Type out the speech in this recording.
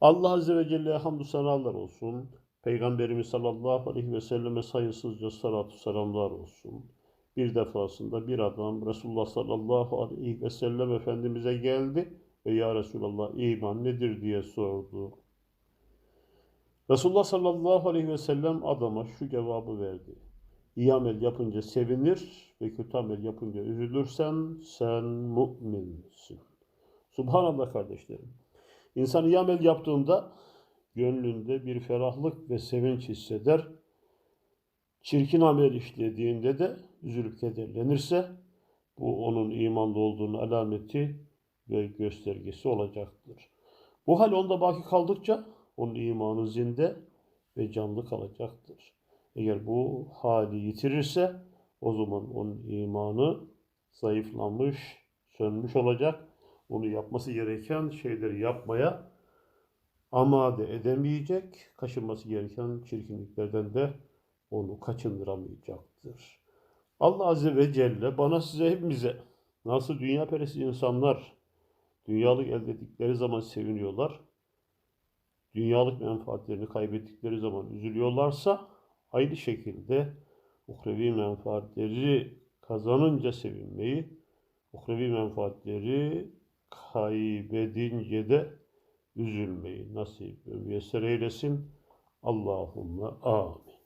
Allah Azze ve Celle'ye hamdü senalar olsun. Peygamberimiz sallallahu aleyhi ve selleme sayısızca salatu selamlar olsun. Bir defasında bir adam Resulullah sallallahu aleyhi ve sellem Efendimiz'e geldi ve Ya Resulallah iman nedir diye sordu. Resulullah sallallahu aleyhi ve sellem adama şu cevabı verdi. İyi amel yapınca sevinir ve kötü amel yapınca üzülürsen sen müminsin. Subhanallah kardeşlerim. İnsan iyi amel yaptığında gönlünde bir ferahlık ve sevinç hisseder. Çirkin amel işlediğinde de üzülüp kederlenirse bu onun imanlı olduğunu alameti ve göstergesi olacaktır. Bu hal onda baki kaldıkça onun imanı zinde ve canlı kalacaktır. Eğer bu hali yitirirse o zaman onun imanı zayıflamış, sönmüş olacak. Onu yapması gereken şeyleri yapmaya amade edemeyecek. Kaçınması gereken çirkinliklerden de onu kaçındıramayacaktır. Allah Azze ve Celle bana size hepimize nasıl dünya peresi insanlar dünyalık elde ettikleri zaman seviniyorlar. Dünyalık menfaatlerini kaybettikleri zaman üzülüyorlarsa aynı şekilde uhrevi menfaatleri kazanınca sevinmeyi, uhrevi menfaatleri kaybedince de üzülmeyi nasip ve müyesser eylesin. Allahümme amin.